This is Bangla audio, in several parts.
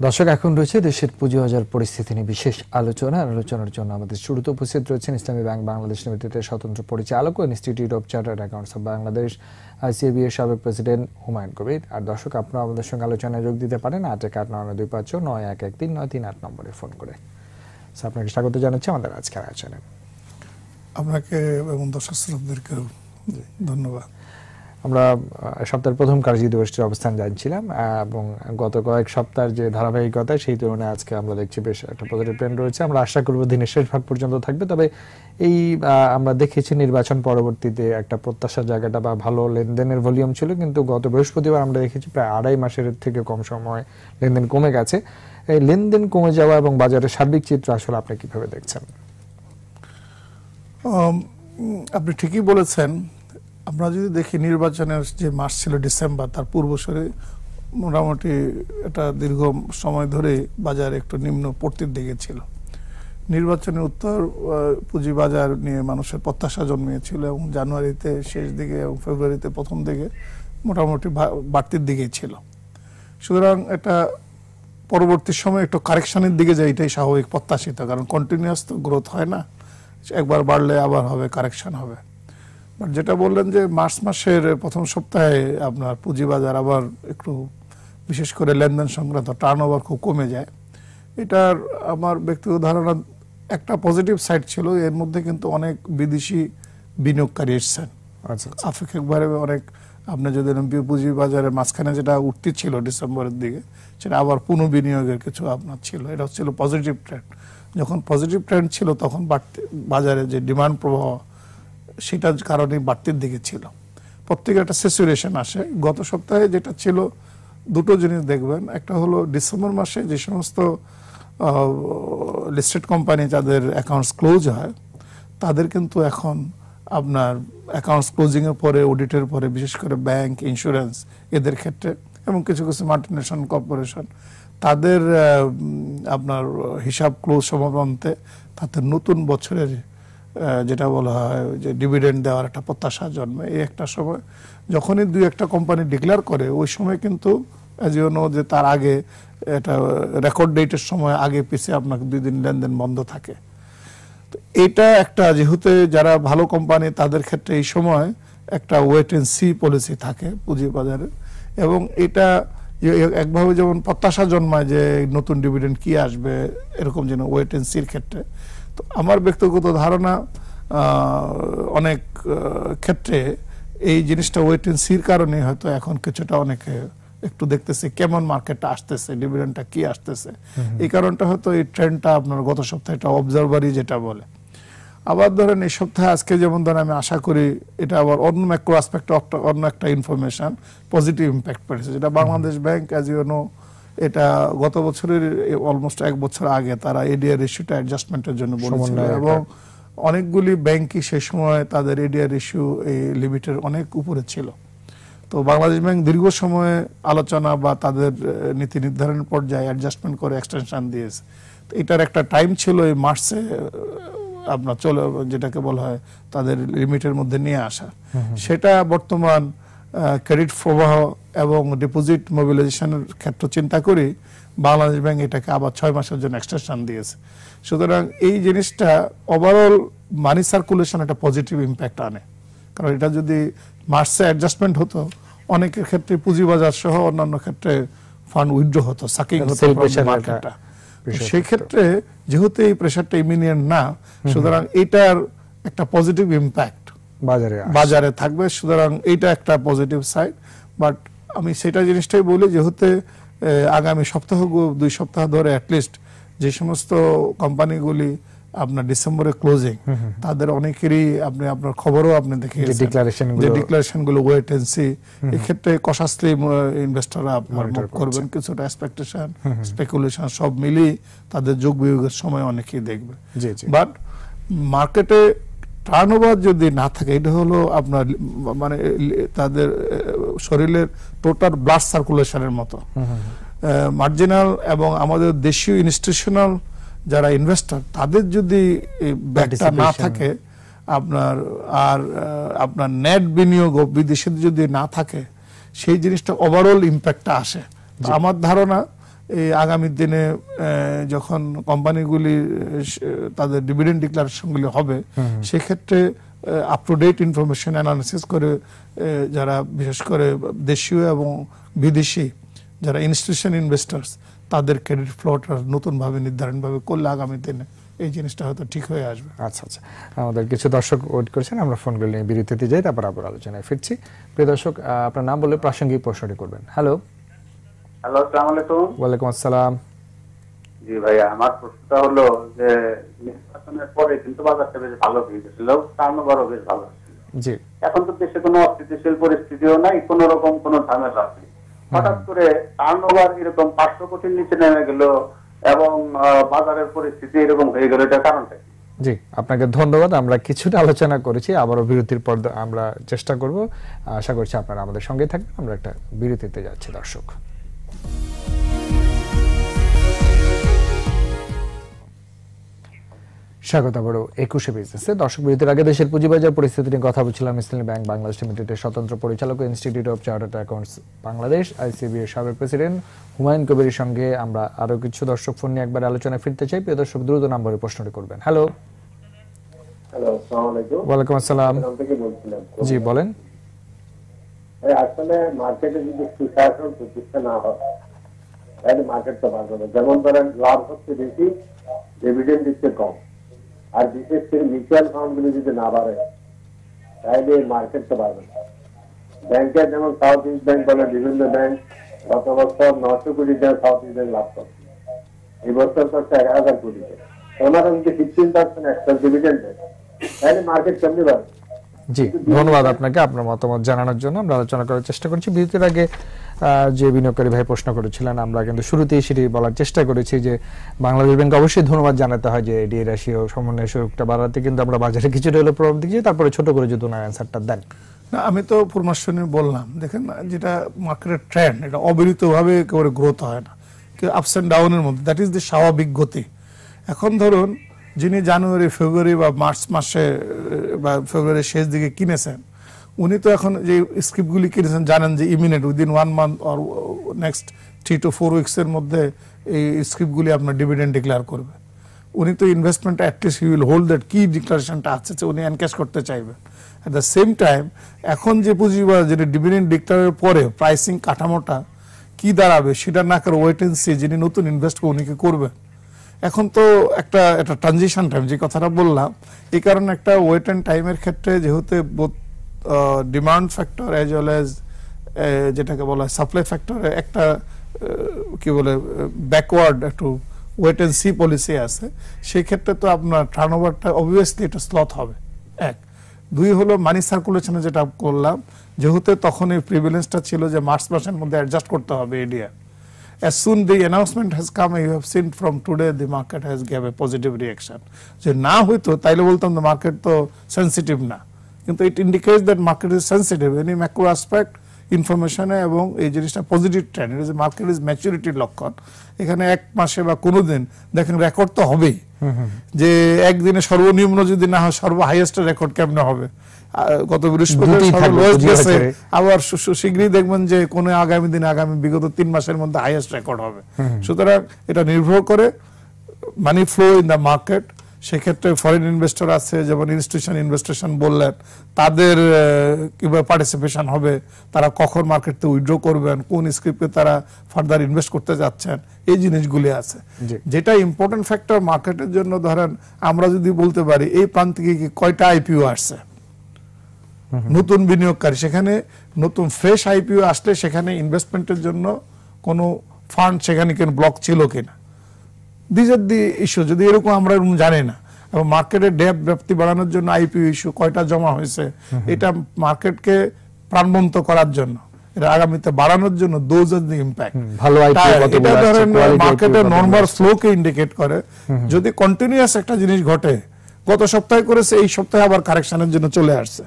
দর্শক, এখন রয়েছে দেশের পুঁজি বাজার পরিস্থিতি নিয়ে বিশেষ আলোচনা। আলোচনার জন্য আমাদের শুরুতে উপস্থিত রয়েছেন ইসলামী ব্যাংক, বাংলাদেশ লিমিটেডের স্বতন্ত্র পরিচালক ও institute of chartered accountants of Bangladesh ICAB এর সাবেক প্রেসিডেন্ট হুমায়ুন কবির। আর দর্শক আপনারা আমাদের সঙ্গে আলোচনায় যোগ দিতে পারেন আট এক আট নয় দুই পাঁচ নয় এক এক তিন নয় তিন আট নম্বরে ফোন করে। আপনাকে স্বাগত জানাচ্ছি আমাদের আজকের আলোচনায় আপনাকে এবং দর্শক শ্রোতাদেরকেও ধন্যবাদ। আমরা সপ্তাহের প্রথম কার্যী দিবসটির অবস্থান জানছিলাম এবং গত কয়েক সপ্তাহের যে ধারাবাহিকতা, সেই তুলনায় আজকে আমরা দেখছি বেশ একটা পজিটিভ ট্রেন্ড রয়েছে। আমরা আশা করব দিনের শেষ ভাগ পর্যন্ত থাকবে, তবে এই আমরা দেখেছি নির্বাচন পরবর্তীতে একটা প্রত্যাশার জায়গাটা বা ভালো লেনদেনের ভলিউম ছিল, কিন্তু গত বৃহস্পতিবার আমরা দেখেছি প্রায় আড়াই মাসের থেকে কম সময় লেনদেন কমে গেছে। এই লেনদেন কমে যাওয়া এবং বাজারের সার্বিক চিত্র আসলে আপনি কীভাবে দেখছেন? আপনি ঠিকই বলেছেন আমরা যদি দেখি নির্বাচনের যে মাস ছিল ডিসেম্বর তার পূর্বসরে মোটামুটি এটা দীর্ঘ সময় ধরে বাজার একটু নিম্ন পড়তির দিকে ছিল। নির্বাচনের উত্তর আহ, পুঁজি বাজার নিয়ে মানুষের প্রত্যাশা জন্মিয়েছিল এবং জানুয়ারিতে শেষ দিকে এবং ফেব্রুয়ারিতে প্রথম দিকে মোটামুটি বাড়তির দিকেই ছিল। সুতরাং এটা পরবর্তী সময় একটু কারেকশনের দিকে যায় এটাই স্বাভাবিক প্রত্যাশিত কারণ কন্টিনিউয়াস তো গ্রোথ হয় না। একবার বাড়লে আবার হবে কারেকশন হবে। বাট যেটা বললেন যে মার্চ মাসের প্রথম সপ্তাহে আপনার পুঁজিবাজার আবার একটু বিশেষ করে লেনদেন সংক্রান্ত টার্ন ওভার খুব কমে যায়। এটার আমার ব্যক্তিগত ধারণা একটা পজিটিভ সাইড ছিল এর মধ্যে কিন্তু অনেক বিদেশি বিনিয়োগকারী এসছেন। আচ্ছা আপেক্ষিকভাবে অনেক আপনি যদি পুঁজি বাজারের মাঝখানে যেটা উঠতে ছিল ডিসেম্বরের দিকে সেটা আবার পুনঃবিনিয়োগের কিছু আপনার ছিল। এটা হচ্ছিল পজিটিভ ট্রেন্ড যখন পজিটিভ ট্রেন্ড ছিল তখন বাড়তি বাজারে যে ডিমান্ড প্রবাহ সেটার কারণে বাড়তির দিকে ছিল। প্রত্যেকে একটা স্যাচুরেশন আসে। গত সপ্তাহে যেটা ছিল, দুটো জিনিস দেখবেন। একটা হলো ডিসেম্বর মাসে যে সমস্ত লিস্টেড কোম্পানি যাদের অ্যাকাউন্টস ক্লোজ হয়, তাদের কিন্তু এখন আপনার অ্যাকাউন্টস ক্লোজিংয়ের পরে অডিটের পরে, বিশেষ করে ব্যাংক ইন্স্যুরেন্স এদের ক্ষেত্রে এবং কিছু কিছু মাল্টিনেশনাল কর্পোরেশন তাদের আপনার হিসাব ক্লোজ সমাপন্তে তাদের নতুন বছরের যেটা বলা হয় যে ডিভিডেন্ড দেওয়ার একটা প্রত্যাশা জন্মে। এই একটা সময় যখনই দুই একটা কোম্পানি ডিক্লেয়ার করে, ওই সময় কিন্তু অ্যাজ যে তার আগে এটা রেকর্ড ডেটের সময় আগে পিছিয়ে আপনাকে দুই দিন লেনদেন বন্ধ থাকে। তো এটা একটা, যেহেতু যারা ভালো কোম্পানি তাদের ক্ষেত্রে এই সময় একটা ওয়েট এন্ড সি পলিসি থাকে পুঁজি বাজারে এবং এটা একভাবে যেমন প্রত্যাশা জন্মায় যে নতুন ডিভিডেন্ড কি আসবে, এরকম যেন ওয়েট এন্ড সির ক্ষেত্রে। তো আমার ব্যক্তিগত ধারণা অনেক ক্ষেত্রে এই জিনিসটা ওয়েট এন্ড সির কারণে হয়তো এখন কিছুটা অনেকে একটু দেখতেছে কেমন মার্কেটটা আসতেছে ডিভিডেন্ডটা কি আসতেছে। এই কারণটা হয়তো এই ট্রেন্ডটা আপনার গত সপ্তাহে এটা অবজারভারই যেটা বলে। আবার ধরেন এই সপ্তাহে আজকে যেমন ধরেন আমি আশা করি এটা আবার অন্য ম্যাক্রো অ্যাসপেক্ট অন্য একটা ইনফরমেশন পজিটিভ ইম্প্যাক্ট পড়েছে যেটা Bangladesh bank as you know এটা গত বছরের অলমোস্ট এক বছর আগে তারা এডিআর রেশিওটা অ্যাডজাস্টমেন্টের জন্য বলেছিল। এবং অনেকগুলি ব্যাংকই সেই সময় তাদের এডিআর রেশিও এই লিমিটের অনেক উপরে ছিল। তো বাংলাদেশ ব্যাংক দীর্ঘ সময়ে আলোচনা বা তাদের নীতি নির্ধারণের পর্যায়ে অ্যাডজাস্টমেন্ট করে এক্সটেনশন দিয়েছে। তো এটার একটা টাইম ছিল এই মার্চে আপনার চলে যেটাকে বলা হয় তাদের লিমিটের মধ্যে নিয়ে আসা। সেটা বর্তমান ক্রেডিট প্রবাহ এবং ডিপোজিট মোবিলাইজেশনের ক্ষেত্র চিন্তা করি বাংলাদেশ ব্যাংক এটাকে আবার ছয় মাসের জন্য এক্সটেনশন দিয়েছে। সুতরাং এই জিনিসটা ওভারঅল মানি সার্কুলেশন একটা পজিটিভ ইম্প্যাক্ট আনে। কারণ এটা যদি মার্চে অ্যাডজাস্টমেন্ট হতো অনেকের ক্ষেত্রে পুঁজিবাজার সহ অন্যান্য ক্ষেত্রে ফান্ড উইথড্র হতো সাকিং হতো sell from the pressure market একটা টা। বিষয় সেই ক্ষেত্রে যেহেতু এই প্রেশারটা ইমিনিয়েন্ট না সুতরাং এটার একটা পজিটিভ ইম্প্যাক্ট বাজারে বাজারে থাকবে সুতরাং এইটা একটা পজিটিভ সাইড বাট আমি সেটা জিনিসটাই বলি যেহেতু আগামী সপ্তাহ দুই সপ্তাহ ধরে অ্যাটলিস্ট যে সমস্ত কোম্পানিগুলি আপনার ডিসেম্বরে ক্লোজিং তাদের অনেকেরই আপনি আপনার খবরও আপনি দেখে যে declaration যে ডিক্লারেশনগুলো ওয়েট এন্ড সি এক্ষেত্রে কশাসলি ইনভেস্টররা আপনার করবেন কিছুটা এক্সপেকটেশন স্পেকুলেশন সব মিলিয়ে তাদের যোগ বিয়োগের সময় অনেকেই দেখবে। জি জি। বাট মার্কেটে টার্নওভার যদি না থাকে এটা হলো আপনার মানে তাদের শরীরের টোটাল ব্লাড সার্কুলেশনের মতো। মার্জিনাল এবং আমাদের দেশীয় ইনস্টিটিউশনাল যারা ইনভেস্টর তাদের যদি ব্যাগটা না থাকে আপনার আর আপনার নেট বিনিয়োগ বিদেশে যদি না থাকে সেই জিনিসটা ওভারঅল ইম্প্যাক্টটা আসে। আমার ধারণা এই আগামী দিনে যখন কোম্পানিগুলি তাদের ডিভিডেন্ড ডিক্লারেশনগুলি হবে সেক্ষেত্রে up to date information analysis করে যারা বিশেষ করে দেশীয় এবং বিদেশি যারা ইনস্টিটিউশন ইনভেস্টার্স তাদের ক্রেডিট ফ্লোটা নতুনভাবে নির্ধারণভাবে করলে আগামী দিনে এই জিনিসটা হয়তো ঠিক হয়ে আসবে। আচ্ছা আচ্ছা। আমাদের কিছু দর্শক ওয়েট করছেন আমরা ফোনগুলো নিয়ে বিরতিতে যাই তারপর আবার আলোচনায় ফিরছি। প্রিয় দর্শক আপনার নাম বলে প্রাসঙ্গিক প্রশ্নটি করবেন। হ্যালো হ্যালো আসসালামু আলাইকুম। ওয়ালাইকুম আসসালাম। জি ভাইয়া আমার প্রশ্নটা হলো যে নির্বাচনের পরে কিন্তু বাজারটা বেশ ভালো হয়ে গেছিল টার্নওভারও বেশ ভালো জি। এখন তো দেশে কোনো অস্থিতিশীল পরিস্থিতিও নাই কোন রকম কোনো ঝামেলা নেই হঠাৎ করে টার্নওভার এরকম পাঁচশো কোটির নিচে নেমে গেল এবং বাজারের পরিস্থিতি এরকম হয়ে গেল এটা কারণটা? জি আপনাকে ধন্যবাদ। আমরা কিছুটা আলোচনা করেছি আবারও বিরতির পর আমরা চেষ্টা করব। আশা করছি আপনারা আমাদের সঙ্গে থাকবেন। আমরা একটা বিরতিতে যাচ্ছি দর্শক। স্বাগত আবারও একুশে বিজনেসে দর্শক বিরতির আগে দেশের পুঁজিবাজার পরিস্থিতি নিয়ে কথা বলছিলাম ইসলামী ব্যাংক বাংলাদেশ লিমিটেডের স্বতন্ত্র পরিচালক institute of chartered accountants Bangladesh ICB এর সাবেক প্রেসিডেন্ট হুমায়ুন কবিরের সঙ্গে আমরা আরও কিছু দর্শক ফোন নিয়ে একবার আলোচনায় ফিরতে চাই। প্রিয় দর্শক দ্রুত নম্বরে প্রশ্নটি করবেন। হ্যালো হ্যালো আসসালামু আলাইকুম। ওয়ালাইকুম আসসালাম। জি বলেন। আসলে মার্কেটে যদি সুশাসন প্রতিষ্ঠা না হয় তাহলে মার্কেট তো বাড়বে যেমন ধরেন লাভ হচ্ছে বেশি ডিভিডেন্ড দিচ্ছে কম। আর বিশেষ করে মিউচুয়াল ফান্ডগুলো যদি না বাড়ে তাহলে মার্কেট তো বাড়বে না। ব্যাংকের যেমন সাউথ ইস্ট ব্যাংক বলে, বিভিন্ন ব্যাংক গত বছর নশো কোটি টাকা সাউথ ইস্ট ব্যাংক লাভ করছে। এই বছর করছে এক হাজার কোটি টাকা। ওনারা যদি ফিফটিন পার্সেন্ট এক্সট্রা ডিভিডেন্ড দেয় তাহলে মার্কেট কেমনি বাড়বে? জি, ধন্যবাদ আপনাকে, আপনার মতামত জানানোর জন্য। আমরা আলোচনা করার চেষ্টা করছি। বিরতির আগে যে বিনিয়োগকারী ভাই প্রশ্ন করেছিলেন, আমরা কিন্তু শুরুতেই সেটি বলার চেষ্টা করেছি যে বাংলাদেশ ব্যাংক অবশ্যই ধন্যবাদ জানাতে হয় যে এডি রাশি ও সমন্বয় সুযোগটা বাড়াতে। কিন্তু আমরা বাজারে কিছুটা হলেও প্রভাব দিচ্ছি তারপরে ছোট করে যদি ওনার অ্যান্সারটা দেন। না, আমি তো পূর্বাশ্রমে বললাম, দেখেন, যেটা মার্কেটের ট্রেন্ড এটা অবিরতভাবে একেবারে গ্রোথ হয় না। আপস অ্যান্ড ডাউনের মধ্যে দ্যাট ইজ দ্য স্বাভাবিক গতি। এখন ধরুন যিনি জানুয়ারি, ফেব্রুয়ারি বা মার্চ মাসে, বা ফেব্রুয়ারির শেষ দিকে কিনেছেন, উনি তো এখন যে স্ক্রিপ্টগুলি কিনেছেন, জানেন যে imminent within one month or next three to four উইক্সের মধ্যে এই স্ক্রিপ্টগুলি আপনার ডিভিডেন্ড ডিক্লেয়ার করবে। উনি তো investment at least he will hold that কি ডিক্লারেশনটা আছে উনি এনক্যাশ করতে চাইবেন অ্যাট দ্য সেম টাইম এখন যে পুঁজিবাজার যেটা ডিভিডেন্ড ডিক্লারের পরে প্রাইসিং কাঠামোটা কি দাঁড়াবে, সেটা না করে ওয়েট এন্ড সি যিনি নতুন ইনভেস্ট উনি কি করবেন। এখন তো একটা একটা ট্রানজিশন টাইম যে কথাটা বললাম, এই কারণে একটা ওয়েট অ্যান্ড টাইমের ক্ষেত্রে যেহেতু demand factor as well as যেটাকে বলা হয় সাপ্লাই ফ্যাক্টরে একটা কি বলে ব্যাকওয়ার্ড একটু ওয়েট অ্যান্ড সি পলিসি আছে। সেই ক্ষেত্রে তো আপনার টার্ন ওভারটা অবভিয়াসলি এটা স্লথ হবে। এক। দুই হলো মানি সার্কুলেশনে যেটা করলাম, যেহেতু তখন এই প্রিভিলেন্সটা ছিল যে মার্চ মাসের মধ্যে অ্যাডজাস্ট করতে হবে এডিয়া as soon the announcement has come you have seen from today the market has gave a positive reaction যে না হইতো তাইলে বলতাম the market তো সেন্সিটিভ না কিন্তু it indicates that market is sensitive any macro aspect ইনফরমেশনে এবং এই জিনিসটা positive trend it is market is ম্যাচুরিটির লক্ষণ। এখানে এক মাসে বা কোনো দিন দেখেন রেকর্ড তো হবেই। যে একদিনে সর্বনিম্ন যদি না হয় সর্ব হাইয়েস্ট রেকর্ড কেমনে হবে? গত বৃহস্পতিবার। আবার শীঘ্রই দেখবেন যে কোন আগামী দিনে আগামী বিগত তিন মাসের মধ্যে হাইয়েস্ট রেকর্ড হবে। সুতরাং এটা নির্ভর করে money flow in the market সেক্ষেত্রে ফরেন ইনভেস্টর আছে যেমন ইনস্টিটিউশন ইনভেস্টেশন বললেন তাদের কীভাবে পার্টিসিপেশন হবে তারা কখন মার্কেটে উইথড্র করবেন কোন স্ক্রিপ্টে তারা ফার্দার ইনভেস্ট করতে যাচ্ছেন এই জিনিসগুলি আছে। যেটা ইম্পর্টেন্ট ফ্যাক্টর মার্কেটের জন্য ধরেন আমরা যদি বলতে পারি এই প্রান্ত থেকে কি কয়টা আইপিও আসছে? নতুন বিনিয়োগকারী সেখানে নতুন ফ্রেশ আইপিও আসলে সেখানে ইনভেস্টমেন্টের জন্য কোনো ফান্ড সেখানে কেন ব্লক ছিল কিনা? দিজ আর দি ইস্যু যদি এরকম আমরা এরকম জানি না এবং মার্কেটের ডেপ ব্যাপ্তি বাড়ানোর জন্য আইপিও ইস্যু কয়টা জমা হয়েছে এটা মার্কেটকে প্রাণবন্ত করার জন্য এটা আগামীতে বাড়ানোর জন্য দোজ আর দি ইম্প্যাক্ট ভালো এটা ধরেন মার্কেটের নর্মাল ফ্লোকে ইন্ডিকেট করে। যদি কন্টিনিউয়াস একটা জিনিস ঘটে গত সপ্তাহে করেছে এই সপ্তাহে আবার কারেকশনের জন্য চলে আসছে।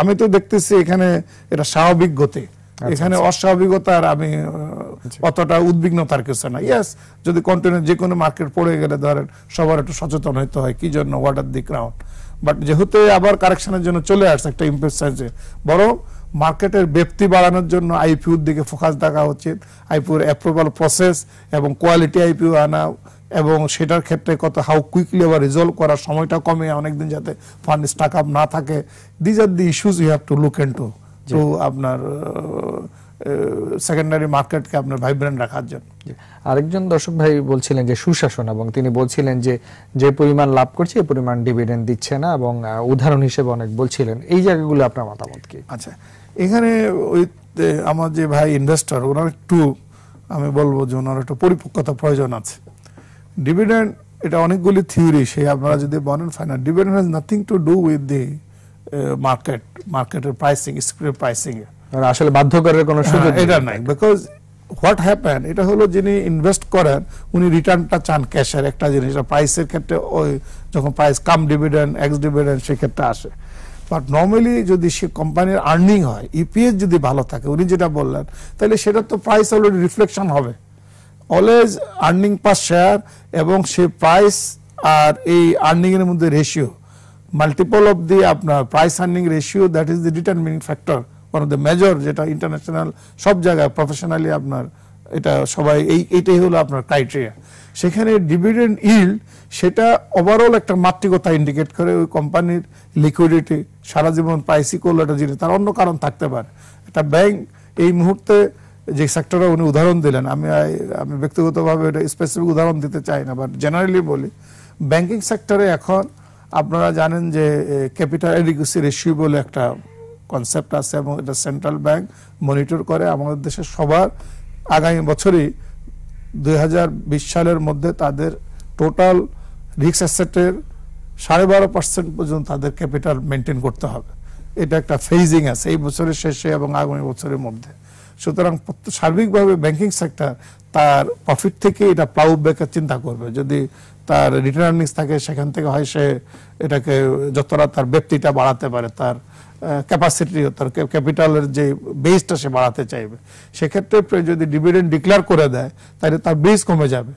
আমি তো দেখতেছি এখানে এটা স্বাভাবিক গতি। এখানে অস্বাভাবিকতার আমি আহ, অতটা উদ্বিগ্নতার কিছু না। ইয়েস যদি কন্টিনিউ যে কোনো মার্কেট পড়ে গেলে ধরেন সবার একটু সচেতন হইতে হয় কি জন্য what are the crown but যেহেতু আবার কারেকশনের জন্য চলে আসছে একটা ইম্পেসাইজে বরং মার্কেটের ব্যক্তি বাড়ানোর জন্য আইপিওর দিকে ফোকাস দেখা উচিত আইপিওর অ্যাপ্রুভাল প্রসেস এবং কোয়ালিটি আইপিও আনা এবং সেটার ক্ষেত্রে কত হাউ কুইকলি আবার রিজলভ করার সময়টা কমে অনেকদিন যাতে ফান্ড স্টাক আপ না থাকে। These are the issues you have to look into to আপনার সেকেন্ডারি মার্কেটকে আপনার ভাইব্রেন্ট রাখার জন্য। আরেকজন দর্শক ভাই বলছিলেন যে সুশাসন এবং তিনি বলছিলেন যে যে পরিমাণ লাভ করছে এই পরিমাণ ডিভিডেন্ড দিচ্ছে না এবং উদাহরণ হিসেবে অনেক বলছিলেন। এই জায়গাগুলো আপনার মতামত কি? আচ্ছা এখানে ওই আমার যে ভাই ইনভেস্টর ওনার একটু আমি বলব যে ওনার একটু পরিপক্কতা প্রয়োজন আছে। ডিভিডেন্ড এটা অনেকগুলি থিওরি সেই আপনারা যদি বলেন final dividend has nothing to do with the market মার্কেটের প্রাইসিং স্ক্রিপ প্রাইসিং আসলে বাধ্য করার কোনো সুযোগ হ্যাঁ, এটা নাই। বিকজ হোয়াট হ্যাপেন এটা হলো যিনি ইনভেস্ট করেন উনি রিটার্নটা চান ক্যাশের একটা জিনিস। প্রাইসের ক্ষেত্রে ওই যখন price cum dividend ex dividend সেক্ষেত্রে আসে। বাট নর্মালি যদি সে কোম্পানির আর্নিং হয় ইপিএস যদি ভালো থাকে উনি যেটা বললেন তাহলে সেটা তো প্রাইস অলরেডি রিফ্লেকশন হবে। অলওয়েজ আর্নিং পার শেয়ার এবং সে প্রাইস আর এই আর্নিং এর মধ্যে রেশিও মাল্টিপল অফ দি আপনার price earning ratio that is the determining factor one of the major যেটা ইন্টারন্যাশনাল সব জায়গায় প্রফেশনালি আপনার এটা সবাই, এই এইটাই হলো আপনার ক্রাইটেরিয়া সেখানে ডিভিডেন্ড ইল্ড সেটা ওভারঅল একটা মাতৃকতা ইন্ডিকেট করে ওই কোম্পানির লিকুইডিটি সারা জীবন প্রাইসই করল একটা জিনিস, তার অন্য কারণ থাকতে পারে। একটা ব্যাংক এই মুহূর্তে যে সেক্টরে উনি উদাহরণ দিলেন, আমি আমি ব্যক্তিগতভাবে এটা স্পেসিফিক উদাহরণ দিতে চাই না বাট জেনারেলি বলি ব্যাংকিং সেক্টরে এখন আপনারা জানেন যে ক্যাপিটাল এডিকুসি রেশিও বলে একটা কনসেপ্ট আছে এবং এটা সেন্ট্রাল ব্যাংক মনিটর করে। আমাদের দেশের সবার আগামী বছরই দু হাজার বিশ সালের মধ্যে তাদের টোটাল রিক্স অ্যাসেটের সাড়ে বারো পার্সেন্ট পর্যন্ত তাদের ক্যাপিটাল মেনটেন করতে হবে। এটা একটা ফেজিং আছে এই বছরের শেষে এবং আগামী বছরের মধ্যে। সুতরাং সার্বিকভাবে ব্যাংকিং সেক্টর তার প্রফিট থেকে এটা প্লাউ ব্যাকের চিন্তা করবে। যদি তার রিটার্ন আর্নিংস থাকে, সেখান থেকে হয় সে এটাকে যতটা তার ব্যক্তিটা বাড়াতে পারে, তার ক্যাপাসিটি তার ক্যাপিটালের যে বেসটা সে বাড়াতে চাইবে। সেক্ষেত্রে যদি ডিভিডেন্ড ডিক্লেয়ার করে দেয়, তাহলে তার বেস কমে যাবে।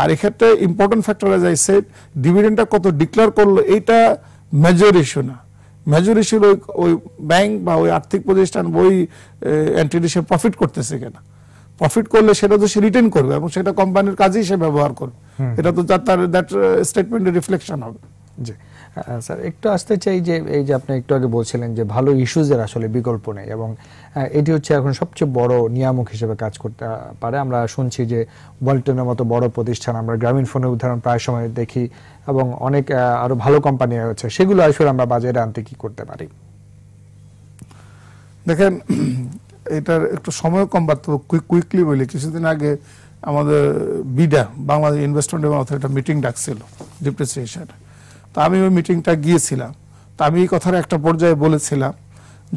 আর এক্ষেত্রে ইম্পর্টেন্ট ফ্যাক্টর আই সেট ডিভিডেন্ডটা কত ডিক্লেয়ার করল, এইটা মেজর ইস্যু না। মেজর ইস্যু ওই ওই ব্যাংক বা ওই আর্থিক প্রতিষ্ঠান বই এন্টিটি সে প্রফিট করতেছে কিনা? প্রফিট করলে সেটা তো সে রিটার্ন করবে এবং সেটা কোম্পানির কাজেই সে ব্যবহার করবে। এটা তো তার- দ্যাট স্টেটমেন্টের রিফ্লেকশন হবে। জি। স্যার, একটু আসতে চাই যে, এই যে আপনি একটু আগে বলছিলেন যে ভালো ইস্যুজের আসলে বিকল্প নেই এবং এটি হচ্ছে এখন সবচেয়ে বড় নিয়ামক হিসেবে কাজ করতে পারে। আমরা শুনছি যে ওয়ালটনের মতো বড় প্রতিষ্ঠান, আমরা গ্রামীণ ফোনের উদাহরণ প্রায় সময় দেখি এবং অনেক আরও ভালো কোম্পানি আছে। সেগুলো আসলে আমরা বাজারে আনতে কি করতে পারি? দেখেন, এটার একটু সময় কম বাড়তে কুইকলি বলি। কিছুদিন আগে আমাদের বিডা, বাংলাদেশ ইনভেস্টমেন্ট এবং একটা মিটিং ডাকছিল ডিপ্রিসিয়েশন তো আমি ওই মিটিংটা গিয়েছিলাম। তো আমি এই কথার একটা পর্যায়ে বলেছিলাম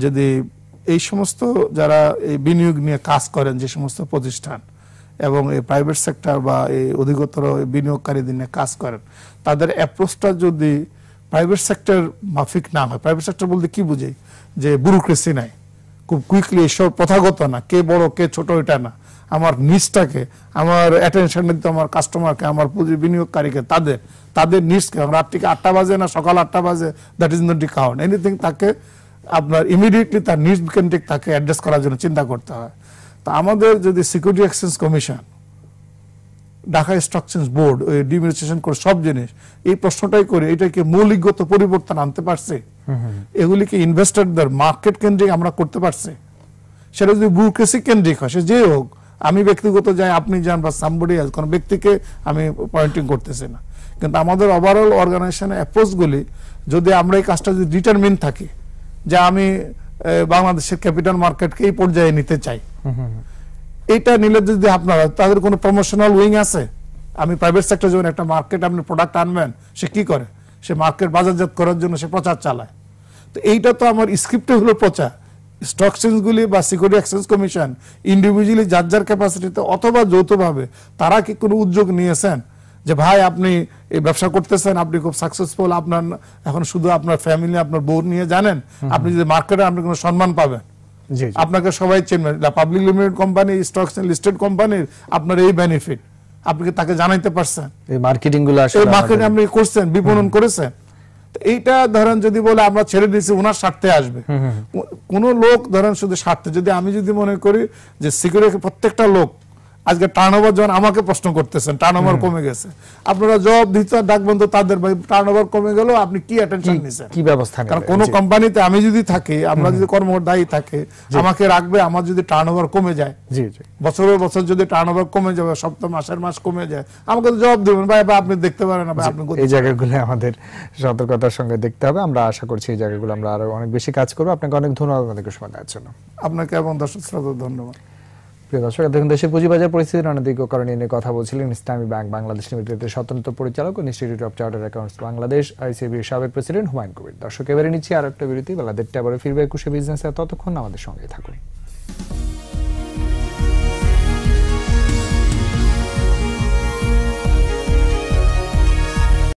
যদি এই সমস্ত যারা এই বিনিয়োগ নিয়ে কাজ করেন, যে সমস্ত প্রতিষ্ঠান এবং এই প্রাইভেট সেক্টর বা এই অধিকতর বিনিয়োগকারীদের নিয়ে কাজ করেন, তাদের অ্যাপ্রোচটা যদি প্রাইভেট সেক্টর মাফিক না হয় প্রাইভেট সেক্টর বলতে কি বুঝে? যে ব্যুরোক্রেসি নাই। খুব কুইকলি এসব প্রথাগত না, কে বড়, কে ছোট এটা না। আমার নিজটাকে আমার অ্যাটেনশন দিতে আমার কাস্টমারকে আমার পুঁজি বিনিয়োগকারীকে তাদের তাদের নিজকে রাত থেকে আটটা বাজে না সকাল আটটা বাজে that is not the count anything তাকে আপনার ইমিডিয়েটলি তার নিজ কেন্দ্রিক তাকে অ্যাড্রেস করার জন্য চিন্তা করতে হয়। তা আমাদের যদি security exchange commission Dhaka stock structure board ওই ডিমিনিস্ট্রেশন করে সব জিনিস এই প্রশ্নটাই করে এটাকে মৌলিকগত পরিবর্তন আনতে পারছে। এগুলিকে ইনভেস্টরদের মার্কেট কেন্দ্রিক আমরা করতে পারছি। সেটা যদি ব্যুরোক্রেসি কেন্দ্রিক হয় সে যে হোক আমি ব্যক্তিগত যাই, আপনি যান বা সামবডি কোন ব্যক্তিকে আমি পয়েন্টিং করতেছি না। কিন্তু আমাদের ওভারঅল অর্গানাইজেশনের অ্যাপ্রোচগুলি যদি আমরা এই কাজটা যদি ডিটারমিন থাকি, যে আমি বাংলাদেশের ক্যাপিটাল মার্কেটকে এই পর্যায়ে নিতে চাই, এটা নিলে যদি আপনারা, তাদের কোনো প্রমোশনাল উইং আছে? আমি প্রাইভেট সেক্টর যখন একটা মার্কেট আপনি প্রোডাক্ট আনবেন, সে কি করে? সে মার্কেট বাজারজাত করার জন্য সে প্রচার চালায়। তো এইটা তো আমার স্ক্রিপ্টে হলো প্রচার। স্টক এক্সচেঞ্জগুলি বা সিকিউরিটি এক্সচেঞ্জ কমিশন ইন্ডিভিজুয়ালি যার যার ক্যাপাসিটিতে অথবা যৌথভাবে তারা কি কোনো উদ্যোগ নিয়েছেন? যে ভাই আপনি এই ব্যবসা করতেছেন আপনি খুব সাকসেসফুল আপনার এখন শুধু আপনার ফ্যামিলি আপনার বউ নিয়ে জানেন? আপনি যদি মার্কেটে আপনি কোনো সম্মান পাবেন? আপনাকে সবাই চেনবেন public limited company stock listed কোম্পানির আপনার এই বেনিফিট আপনি তাকে জানাইতে পারছেন? এই মার্কেটিংগুলো এই মার্কেটে আপনি করছেন বিপণন করেছেন? এইটা ধরেন যদি বলে আমরা ছেড়ে দিয়েছি ওনার স্বার্থে আসবে। কোন লোক ধরেন শুধু স্বার্থে যদি আমি যদি মনে করি যে সিকিউরিটি প্রত্যেকটা লোক আজকে টার্নওভার যখন আমাকে প্রশ্ন করতেছেন টার্নওভার কমে গেছে। আপনারা জবাব দিতে ডাকবেন তো তাদের ভাই টার্নওভার কমে গেল আপনি কি অ্যাটেনশন নিছেন? কি ব্যবস্থা কারণ কোন কোম্পানিতে আমি যদি থাকি আমরা যদি কর্মকর দায়ী থাকে আমাকে রাখবে আমার যদি টার্নওভার কমে যায় জি জি। বছরের বছর যদি টার্নওভার কমে যাবে সপ্তাহ মাসের মাস কমে যায় আমাকে তো জবাব দিবেন ভাই ভাই আপনি দেখতে পারেন না ভাই আপনি এই জায়গাগুলো আমাদের সতর্কতার সঙ্গে দেখতে হবে আমরা আশা করছি এই জায়গাগুলো আমরা আরও অনেক বেশি কাজ করব। আপনাকে অনেক ধন্যবাদ আমাদেরকে সময় দেওয়ার জন্য। আপনাকে এবং দর্শক শ্রোতা ধন্যবাদ। প্রিয় দর্শক দেখুন, দেশের পুঁজিবাজার পরিস্থিতির অনধিক কারণে নিয়ে কথা বলছিলেন ইসলামী ব্যাংক, বাংলাদেশ লিমিটেডের স্বতন্ত্র পরিচালক institute of chartered accountants Bangladesh আইসিবির সাবেক প্রেসিডেন্ট হুমায়ুন কবির। দর্শক, এবারে নিচ্ছি আর একটা বিরতি, বেলা দেড়টা আবার ফিরবে একুশে বিজনেস ততক্ষণ আমাদের সঙ্গে থাকুন।